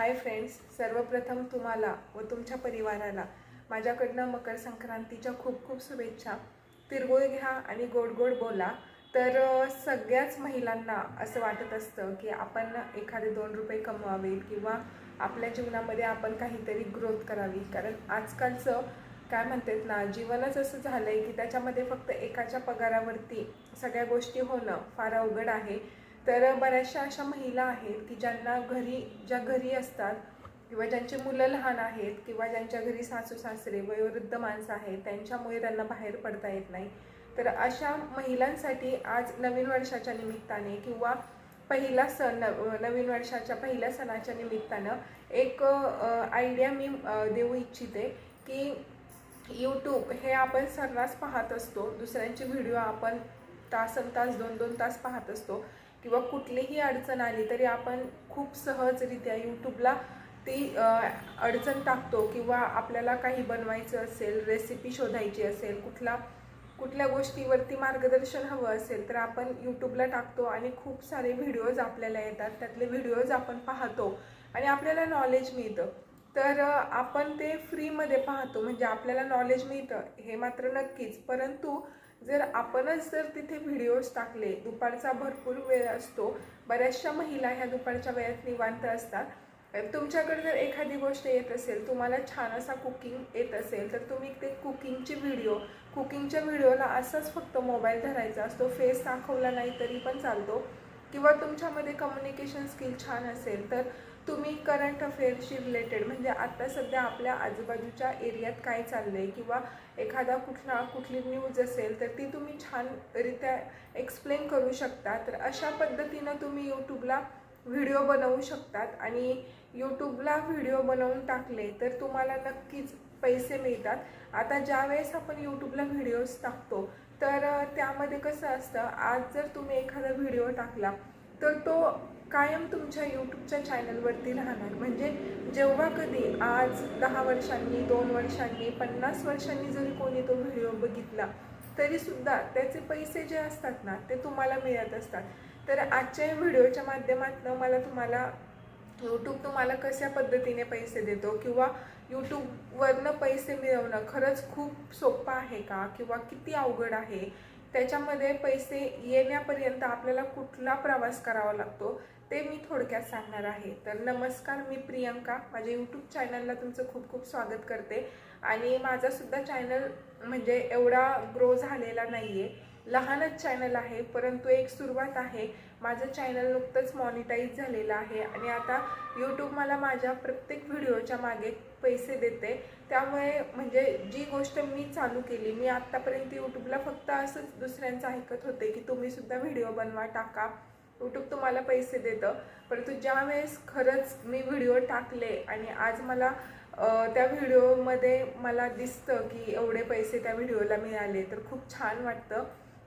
Hi friends सर्वप्रथम तुम्हाला व तुमच्या परिवाराला माझ्याकडनं मकर संक्रांतीच्या खूप खूप शुभेच्छा. तिरगुळ घ्या आणि गोड गोड बोला. तर सगळ्याच महिलांना असं वाटत असतं की आपण एखादे दोन रुपये कमवावेत किंवा आपल्या जीवनामध्ये आपण काहीतरी ग्रोथ करावी. कारण आजकालचं काय म्हणतात ना जीवनच असं झालं आहे की त्याच्यामध्ये फक्त एकाच्या पगारावरती सगळ्या गोष्टी होणं फार अवघड आहे. तर बऱ्याचशा अशा महिला आहेत की ज्यांना घरी ज्या घरी असतात किंवा ज्यांची मुलं लहान आहेत किंवा ज्यांच्या घरी सासू सासरे वयोवृद्ध माणसं आहेत त्यांच्यामुळे त्यांना बाहेर पडता येत नाही. तर अशा महिलांसाठी आज नवीन वर्षाच्या निमित्ताने किंवा पहिला सण नव- नवीन वर्षाच्या पहिल्या सणाच्या निमित्तानं एक आयडिया मी देऊ इच्छिते की यूट्यूब हे आपण सर्रास पाहत असतो. दुसऱ्यांचे व्हिडिओ आपण तासन तास दोन दोन तास पाहत असतो. किंवा कुठलीही अडचण आली तरी आपण खूप सहजरित्या यूट्यूबला ती अडचण टाकतो किंवा आपल्याला काही बनवायचं असेल रेसिपी शोधायची असेल कुठला कुठल्या गोष्टीवरती मार्गदर्शन हवं असेल तर आपण यूट्यूबला टाकतो आणि खूप सारे व्हिडिओज आपल्याला येतात. त्यातले व्हिडिओज आपण पाहतो आणि आपल्याला नॉलेज मिळतं. तर आपण ते फ्रीमध्ये पाहतो. म्हणजे आपल्याला नॉलेज मिळतं. हे मात्र नक्कीच. परंतु जर आपणच जर तिथे व्हिडिओज टाकले दुपारचा भरपूर वेळ असतो बऱ्याचशा महिला ह्या दुपारच्या वेळात निवांत असतात. तुमच्याकडे जर एखादी गोष्ट येत असेल तुम्हाला छान असा कुकिंग येत असेल तर तुम्ही ते कुकिंगचे व्हिडिओ कुकिंगच्या व्हिडिओला असाच फक्त मोबाईल धरायचा असतो फेस दाखवला नाही तरी पण चालतो. किंवा तुमच्यामध्ये कम्युनिकेशन स्किल छान असेल तर तुम्ही करंट अफेअरशी रिलेटेड म्हणजे आत्ता सध्या आपल्या आजूबाजूच्या एरियात काय चाललं आहे किंवा एखादा कुठला कुठली न्यूज असेल तर ती तुम्ही छानरित्या एक्सप्लेन करू शकता. तर अशा पद्धतीनं तुम्ही यूट्यूबला व्हिडिओ बनवू शकतात आणि यूट्यूबला व्हिडिओ बनवून टाकले तर तुम्हाला नक्कीच पैसे मिळतात. आता ज्या वेळेस आपण यूट्यूबला व्हिडिओज टाकतो तर त्यामध्ये कसं असतं आज जर तुम्ही एखादा व्हिडिओ टाकला तर तो कायम तुमच्या यूट्यूबच्या चॅनलवरती राहणार. म्हणजे जेव्हा कधी आज दहा वर्षांनी दोन वर्षांनी पन्नास वर्षांनी जरी कोणी तो व्हिडिओ बघितला तरीसुद्धा त्याचे पैसे जे असतात ना ते तुम्हाला मिळत असतात. तर आजच्या या व्हिडिओच्या माध्यमातून मला तुम्हाला यूट्यूब तुम्हाला कशा पद्धतीने पैसे देतो किंवा यूट्यूबवरनं पैसे मिळवणं खरंच खूप सोपं आहे का? किंवा किती अवघड आहे? त्याच्यामध्ये पैसे येण्यापर्यंत आपल्याला कुठला प्रवास करावा लागतो? ते मी थोडक्यात सांगणार आहे. तर नमस्कार मी प्रियंका. माझ्या यूट्यूब चॅनलला तुमचं खूप खूप स्वागत करते. आणि माझासुद्धा चॅनल म्हणजे एवढा ग्रो झालेला नाही आहे लहानच चॅनल आहे परंतु एक सुरुवात आहे. माझं चॅनल नुकतंच मॉनिटाईज झालेलं आहे. आणि आता यूट्यूब मला माझ्या प्रत्येक व्हिडिओच्या मागे पैसे देते. त्यामुळे म्हणजे जी गोष्ट मी चालू केली मी आत्तापर्यंत यूट्यूबला फक्त असंच दुसऱ्यांचं ऐकत होते की तुम्हीसुद्धा व्हिडिओ बनवा टाका. यूट्यूब तुम्हाला पैसे देतं. परंतु ज्या वेळेस खरंच मी व्हिडिओ टाकले आणि आज मला त्या व्हिडिओमध्ये मला दिसतं की एवढे पैसे त्या व्हिडिओला मिळाले तर खूप छान वाटतं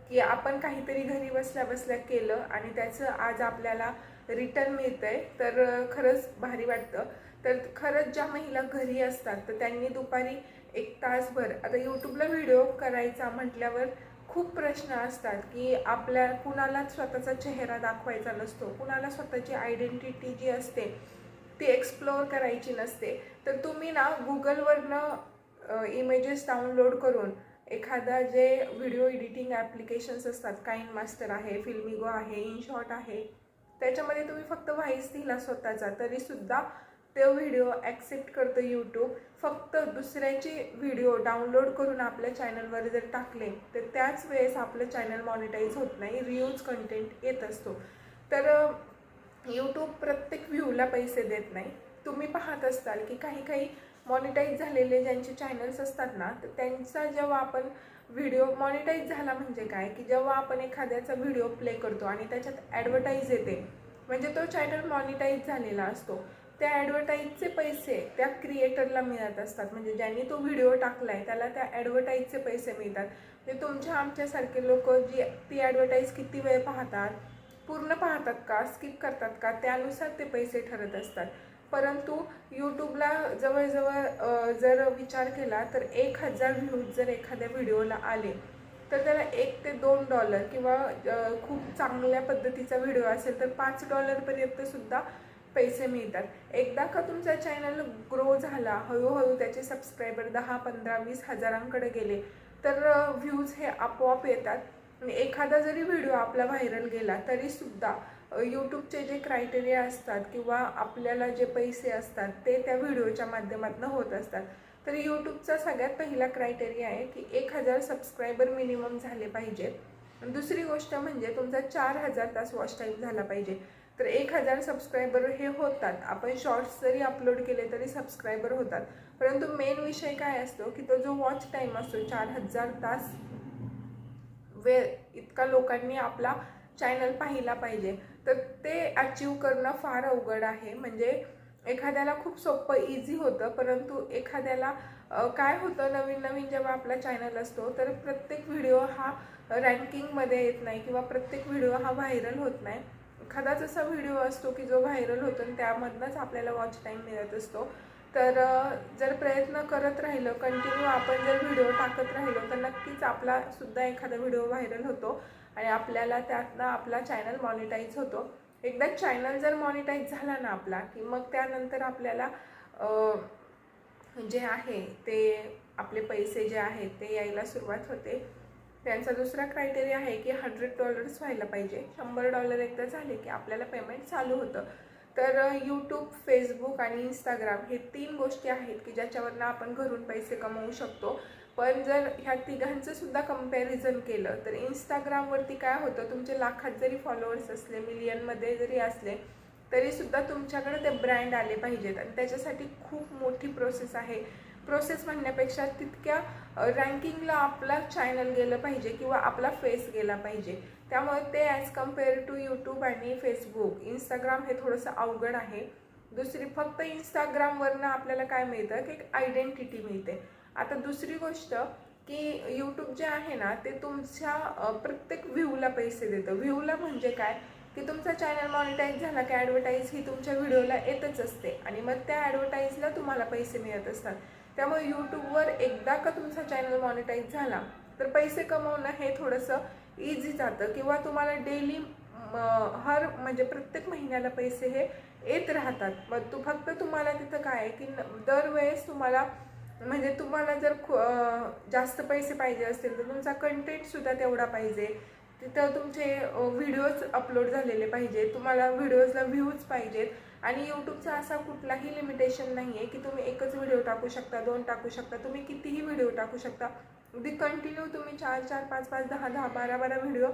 की आपण काहीतरी घरी बसल्या बसल्या केलं आणि त्याचं आज आपल्याला रिटर्न मिळतंय. तर खरंच भारी वाटतं. तर खरंच ज्या महिला घरी असतात तर त्यांनी दुपारी एक तासभर आता यूट्यूबला व्हिडिओ करायचा म्हटल्यावर खूप प्रश्न असतात की आपल्या कुणालाच स्वतःचा चेहरा दाखवायचा नसतो कुणाला स्वतःची आयडेंटिटी जी असते ती एक्सप्लोअर करायची नसते. तर तुम्ही ना गुगलवरनं इमेजेस डाउनलोड करून एखादा जे व्हिडिओ एडिटिंग ॲप्लिकेशन्स असतात काइन मास्टर आहे फिल्मिगो आहे इनशॉट आहे त्याच्यामध्ये तुम्ही फक्त व्हाईस दिला स्वतःचा तरीसुद्धा तो व्हिडिओ ॲक्सेप्ट करतो यूट्यूब फक्त दुसऱ्याचे व्हिडिओ डाउनलोड करून आपल्या चॅनलवर जर टाकले तर त्याच वेळेस आपलं चॅनल मॉनिटाईज होत नाही रियूज कंटेंट येत असतो. तर यूट्यूब प्रत्येक व्ह्यूला पैसे देत नाही. तुम्ही पाहत असताल की काही काही मॉनिटाईज झालेले ज्यांचे चॅनल्स असतात ना तर त्यांचा जेव्हा आपण व्हिडिओ मॉनिटाईज झाला म्हणजे काय? की जेव्हा आपण एखाद्याचा व्हिडिओ प्ले करतो आणि त्याच्यात ॲडव्हर्टाईज येते म्हणजे तो चॅनल मॉनिटाईज झालेला असतो. त्या ॲडव्हर्टाईजचे पैसे त्या क्रिएटरला मिळत असतात. म्हणजे ज्यांनी तो व्हिडिओ टाकला आहे त्याला त्या ॲडव्हर्टाईजचे पैसे मिळतात. म्हणजे तुमच्या आमच्यासारखे लोक जी ती ॲडव्हर्टाईज किती वेळ पाहतात पूर्ण पाहतात का स्किप करतात का त्यानुसार ते पैसे ठरत असतात. परंतु यूट्यूबला जवळजवळ जर विचार केला तर एक हजार व्ह्यूज जर एखाद्या व्हिडिओला आले तर त्याला एक ते दोन डॉलर किंवा खूप चांगल्या पद्धतीचा व्हिडिओ असेल तर पाच डॉलरपर्यंतसुद्धा पैसे मिळतात. एकदा का तुमचा चॅनल ग्रो झाला हळूहळू त्याचे सबस्क्रायबर दहा पंधरा वीस हजारांकडे गेले तर व्ह्यूज हे आपोआप येतात. एखादा जरी व्हिडिओ आपला व्हायरल गेला तरीसुद्धा यूट्यूबचे जे क्रायटेरिया असतात किंवा आपल्याला जे पैसे असतात ते त्या व्हिडिओच्या माध्यमातून होत असतात. तर यूट्यूबचा सगळ्यात पहिला क्रायटेरिया आहे की एक हजार सबस्क्रायबर मिनिमम झाले पाहिजेत. दुसरी गोष्ट म्हणजे तुमचा चार हजार तास वॉच टाईम झाला पाहिजे. तर एक हजार सबस्क्रायबर हे होतात. आपण शॉर्ट्स जरी अपलोड केले तरी सबस्क्रायबर होतात. परंतु मेन विषय काय असतो की तो जो वॉच टाईम असतो चार हजार तास वेळ इतका लोकांनी आपला चॅनल पाहिला पाहिजे. तर ते अचीव करणं फार अवघड आहे. म्हणजे एखाद्याला खूप सोपं इझी होतं. परंतु एखाद्याला काय होतं नवीन नवीन जेव्हा आपला चॅनल असतो तर प्रत्येक व्हिडिओ हा रँकिंगमध्ये येत नाही किंवा प्रत्येक व्हिडिओ हा व्हायरल होत नाही. एखादाच असा व्हिडिओ असतो की जो व्हायरल होतो आणि त्यामधनंच आपल्याला वॉच टाईम मिळत असतो. तर जर प्रयत्न करत राहिलं कंटिन्यू आपण जर व्हिडिओ टाकत राहिलो तर नक्कीच आपला सुद्धा एखादा व्हिडिओ व्हायरल होतो आणि आपल्याला त्यातनं आपला चॅनल मॉनिटाईज होतो. एकदा चॅनल जर मॉनिटाईज झाला ना आपला की मग त्यानंतर आपल्याला जे आहे ते आपले पैसे जे आहेत ते यायला सुरुवात होते. त्यांचा दुसरा क्रायटेरिया आहे की हंड्रेड डॉलर्स व्हायला पाहिजे. शंभर डॉलर एकदा झाले की आपल्याला पेमेंट चालू होतं. तर यूट्यूब फेसबुक आणि इंस्टाग्राम हे तीन गोष्टी आहेत की ज्याच्यावरनं आपण घरून पैसे कमवू शकतो. पण जर ह्या तिघांचं सुद्धा कंपॅरिझन केलं तर इंस्टाग्रामवरती काय होतं? तुमचे लाखात जरी फॉलोअर्स असले मिलियनमध्ये जरी असले तरीसुद्धा तुमच्याकडे ते ब्रँड आले पाहिजेत. आणि त्याच्यासाठी खूप मोठी प्रोसेस आहे. प्रोसेस म्हणण्यापेक्षा तितक्या रँकिंगला आपला चॅनल गेलं पाहिजे किंवा आपला फेस गेला पाहिजे. त्यामुळे ते ॲज कंपेअर टू यूट्यूब आणि फेसबुक इंस्टाग्राम हे थोडंसं अवघड आहे. दुसरी फक्त इंस्टाग्रामवरनं आपल्याला काय मिळतं? की एक आयडेंटिटी मिळते. आता दुसरी गोष्ट की यूट्यूब जे आहे ना ते तुमच्या प्रत्येक व्ह्यूला पैसे देतं. व्ह्यूला म्हणजे काय? की तुमचा चॅनल मॉनिटाईज झाला की ॲडव्हर्टाईज ही तुमच्या व्हिडिओला येतच असते. आणि मग त्या ॲडव्हर्टाईजला तुम्हाला पैसे मिळत असतात. त्यामुळे यूट्यूबवर एकदा का तुमचा चॅनल मॉनिटाईज झाला तर पैसे कमवणं हे थोडंसं इझी जातं. किंवा तुम्हाला डेली हर म्हणजे प्रत्येक महिन्याला पैसे हे येत राहतात. मग तू फक्त तुम्हाला तिथं काय आहे की न- दरवेळेस तुम्हाला म्हणजे तुम्हाला जर जास्त पैसे पाहिजे असतील तर तुमचा कंटेंटसुद्धा तेवढा पाहिजे. तिथं तुमचे व्हिडिओज अपलोड झालेले पाहिजेत. तुम्हाला व्हिडिओजला व्ह्यूज पाहिजेत. आणि यूट्यूबचा असा कुठलाही लिमिटेशन नाही आहे की तुम्ही एकच व्हिडिओ टाकू शकता दोन टाकू शकता तुम्ही कितीही व्हिडिओ टाकू शकता. अगदी कंटिन्यू तुम्ही चार चार पाच पाच दहा दहा बारा बारा व्हिडिओ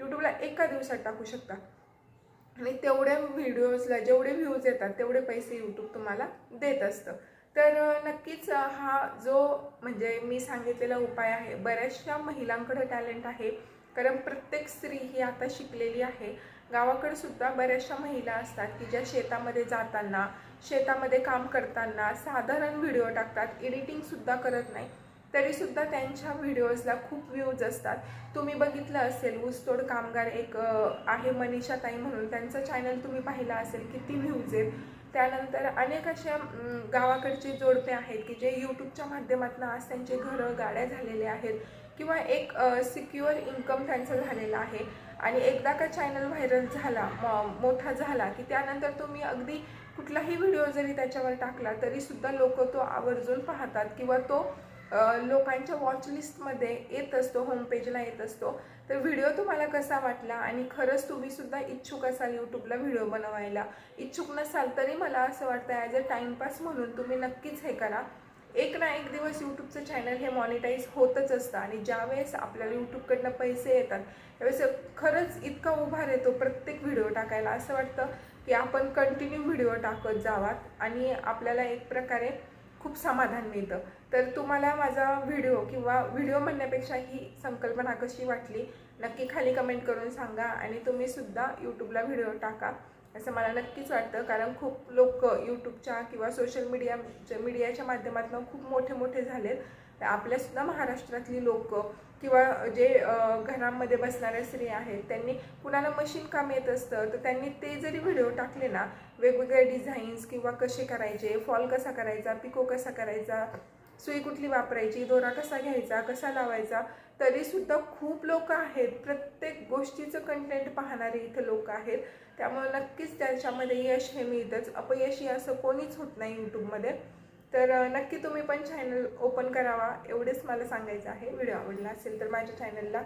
यूट्यूबला एका दिवसात टाकू शकता. आणि तेवढ्या व्हिडिओजला जेवढे व्ह्यूज येतात तेवढे पैसे यूट्यूब तुम्हाला देत असतं. तर नक्कीच हा जो म्हणजे मी सांगितलेला उपाय आहे बऱ्याचशा महिलांकडे टॅलेंट आहे. कारण प्रत्येक स्त्री ही आता शिकलेली आहे. गावाकडे सुद्धा बऱ्याचशा महिला असतात की ज्या शेतामध्ये जाताना शेतामध्ये काम करताना साधारण व्हिडिओ टाकतात एडिटिंगसुद्धा करत नाही. तरीसुद्धा त्यांच्या व्हिडिओजला खूप व्ह्यूज असतात. तुम्ही बघितलं असेल ऊसतोड कामगार एक आहे मनीषा ताई म्हणून. त्यांचं चॅनल तुम्ही पाहिलं असेल किती व्ह्यूज आहेत. त्यानंतर अनेक अशा गावाकडचे जोडपे आहेत की जे यूट्यूबच्या माध्यमातून आज त्यांचे घरं गाड्या झालेले आहेत. किंवा एक सिक्युअर इन्कम त्यांचं झालेलं आहे. आणि एकदा का चॅनल व्हायरल झाला म- मोठा झाला की त्यानंतर तुम्ही अगदी कुठलाही व्हिडिओ जरी त्याच्यावर टाकला तरीसुद्धा लोक तो आवर्जून पाहतात किंवा तो लोकांच्या वॉचलिस्टमध्ये येत असतो होमपेजला येत असतो. तर व्हिडिओ तुम्हाला कसा वाटला? आणि खरंच तुम्हीसुद्धा इच्छुक असाल यूट्यूबला व्हिडिओ बनवायला. इच्छुक नसाल तरी मला असं वाटतं ॲज अ टाईमपास म्हणून तुम्ही नक्कीच हे करा. एक ना एक दिवस यूट्यूबचं चॅनल हे मॉनिटाईज होतच असतं आणि ज्यावेळेस आपल्याला यूट्यूबकडनं पैसे येतात त्यावेळेस खरंच इतका उभार येतो प्रत्येक व्हिडिओ टाकायला. असं वाटतं की आपण कंटिन्यू व्हिडिओ टाकत जावात आणि आपल्याला एक प्रकारे खूप समाधान मिळतं. तर तुम्हाला माझा व्हिडिओ किंवा व्हिडिओ म्हणण्यापेक्षा ही संकल्पना कशी वाटली नक्की खाली कमेंट करून सांगा आणि तुम्ही सुद्धा यूट्यूबला व्हिडिओ टाका. असं मला नक्कीच वाटतं. कारण खूप लोक यूट्यूबच्या किंवा सोशल मीडिया मीडियाच्या माध्यमातून खूप मोठे मोठे झालेत. तर आपल्यासुद्धा महाराष्ट्रातली लोक किंवा जे घरांमध्ये बसणाऱ्या स्त्रिया आहेत त्यांनी कुणाला मशीन काम येत असतं तर त्यांनी ते जरी व्हिडिओ टाकले ना वेगवेगळे डिझाईन्स किंवा कसे करायचे फॉल कसा करायचा पिको कसा करायचा सुई कुठली वापरायची दोरा कसा घ्यायचा कसा लावायचा तरीसुद्धा खूप लोक आहेत. प्रत्येक गोष्टीचं कंटेंट पाहणारे इथं लोक आहेत. त्यामुळे नक्कीच त्यांच्यामध्ये यश हे मिळतंच. अपयशी असं कोणीच होत नाही यूट्यूबमध्ये तर नक्की तुम्ही पण चॅनल ओपन करावा. एवढेच मला सांगायचं आहे. व्हिडिओ आवडला असेल तर माझ्या चॅनलला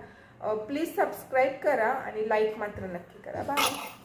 प्लीज सबस्क्राईब करा आणि लाईक मात्र नक्की करा. बाय